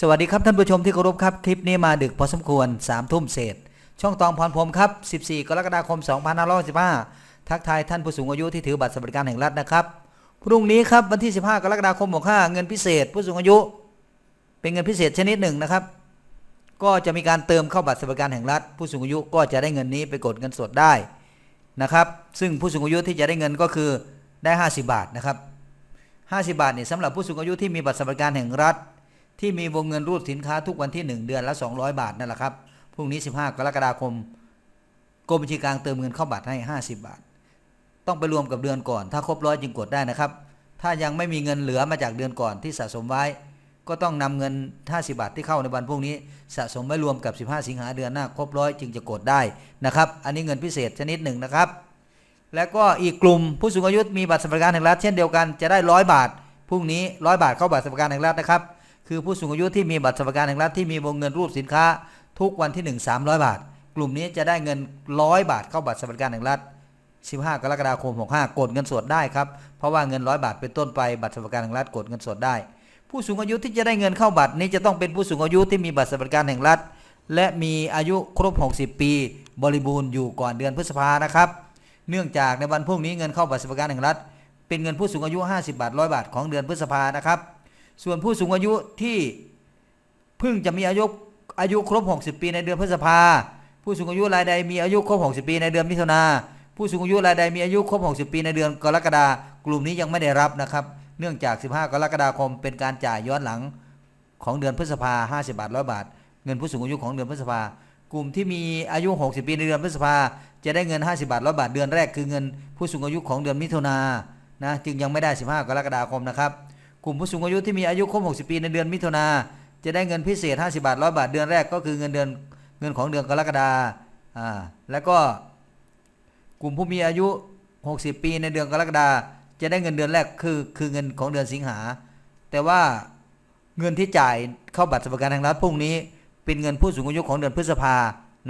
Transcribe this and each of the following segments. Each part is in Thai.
สวัสดีครับท่านผู้ชมที่เคารพครับ คลิปนี้มาดึกพอสมควร3ามทุ่มเศษ ช่องตองพรพรมครับ 14 กรกฎาคม 2515ทักทายท่านผู้สูงอายุที่ถือบัตรสวัสดิการแห่งรัฐนะครับ พรุ่งนี้ครับวันที่ 15 กรกฎาคม65เงินพิเศษ ผู้สูงอายุ เป็นเงินพิเศษชนิดหนึ่งนะครับ ก็จะมีการเติมเข้าบัตรสวัสดิการแห่งรัฐ ผู้สูงอายุก็จะได้เงินนี้ไปกดเงินสดได้นะครับซึ่งผู้สูงอายุที่จะได้เงินก็คือได้ 50 บาทนะครับ50 บาทเนี่ยสำหรับผู้สูงอายุที่มีบัตรสวัสดิการแห่งรัฐ ที่มีวงเงินรูดสินค้าทุกวันที่ 1 เดือนละ 200 บาทนั่นแหละครับ พรุ่งนี้ 15 กรกฎาคมกรมบัญชีกลางเติมเงินเข้าบัตรให้ 50 บาท ต้องไปรวมกับเดือนก่อน ถ้าครบร้อยจึงกดได้นะครับ ถ้ายังไม่มีเงินเหลือมาจากเดือนก่อนที่สะสมไว้ ก็ต้องนำเงิน 50 บาทที่เข้าในวันพรุ่งนี้ สะสมไว้รวมกับ 15 สิงหาเดือนหน้าครบร้อยจึงจะกดได้นะครับ อันนี้เงินพิเศษชนิดหนึ่งนะครับ แล้วก็อีกกลุ่มผู้สูงอายุมีบัตรสวัสดิการแห่งรัฐเช่นเดียวกันจะได้ร้อยบาทพรุ่งนี้ร้อยบาทเข้าบัตรสวัสดิการแห่งรัฐนะครับ คือผู้สูงอายุที่มีบัตรสวัสดิการแห่งรัฐที่มีวงเงินรูปสินค้า ทุกวันที่ 1 300 บาท กลุ่มนี้จะได้เงินร้อยบาทเข้าบัตรสวัสดิการแห่งรัฐ 15 กรกฎาคม 65 กดเงินสดได้ครับเพราะว่าเงินร้อยบาทเป็นต้นไปบัตรสวัสดิการแห่งรัฐกดเงินสดได้ ผู้สูงอายุที่จะได้เงินเข้าบัตรนี้จะต้องเป็นผู้สูงอายุที่มีบัตรสวัสดิการแห่งรัฐ และมีอายุครบ 60 ปี บริบูรณ์อยู่ก่อนเดือนพฤษภานะครับเนื่องจากในวันพรุ่งนี้เงินเข้าบัตรสวัสดิการแห่งรัฐ เป็นเงินผู้สูงอายุ 50 บาทร้อยบาทของเดือนพฤษภานะครับ ส่วนผู้สูงอายุที่เพิ่งจะมีอายุอายุครบ 60 ปีในเดือนพฤษภา ผู้สูงอายุรายใดมีอายุครบ 60 ปีในเดือนมิถุนาผู้สูงอายุรายใดมีอายุครบ 60 ปีในเดือนกรกฎาคมกลุ่มนี้ยังไม่ได้รับนะครับ เนื่องจาก 15 กรกฎาคมเป็นการจ่ายย้อนหลังของเดือนพฤษภา 50 บาทร้อยบาท เงินผู้สูงอายุของเดือนพฤษภา กลุ่มที่มีอายุ 60 ปีในเดือนพฤษภา จะได้เงิน 50 บาทร้อยบาท เดือนแรกคือเงินผู้สูงอายุของเดือนมิถุนานะ จึงยังไม่ได้ 15 กรกฎาคมนะครับ กลุ่มผู้สูงอายุที่มีอายุครบ60 ปีในเดือนมิถุนาจะได้เงินพิเศษ 50 บาทร้อยบาท เดือนแรกก็คือเงินเดือนเงินของเดือนกรกฎาอ่าแล้วก็กลุ่มผู้มีอายุ 60 ปีในเดือนกรกฎาจะได้เงินเดือนแรกคือคือเงินของเดือนสิงหา แต่ว่าเงินที่จ่ายเข้าบัตรสวัสดิการแห่งรัฐพรุ่งนี้ เป็นเงินผู้สูงอายุของเดือนพฤษภา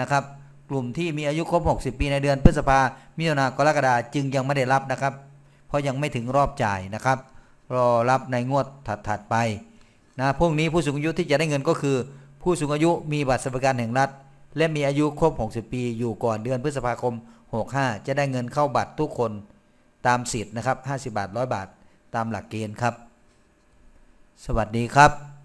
นะครับ กลุ่มที่มีอายุครบ 60 ปีในเดือนพฤษภามิถุนากรกฎาจึงยังไม่ได้รับนะครับ เพราะยังไม่ถึงรอบจ่ายนะครับ รอรับในงวดถัดๆไปนะพวกนี้ผู้สูงอายุที่จะได้เงินก็คือ ผู้สูงอายุมีบัตรสวัสดิการแห่งรัฐ และมีอายุครบ 60 ปีอยู่ก่อนเดือนพฤษภาคม 65 จะได้เงินเข้าบัตรทุกคนตามสิทธิ์นะครับ 50 บาท 100 บาท ตามหลักเกณฑ์ครับ สวัสดีครับ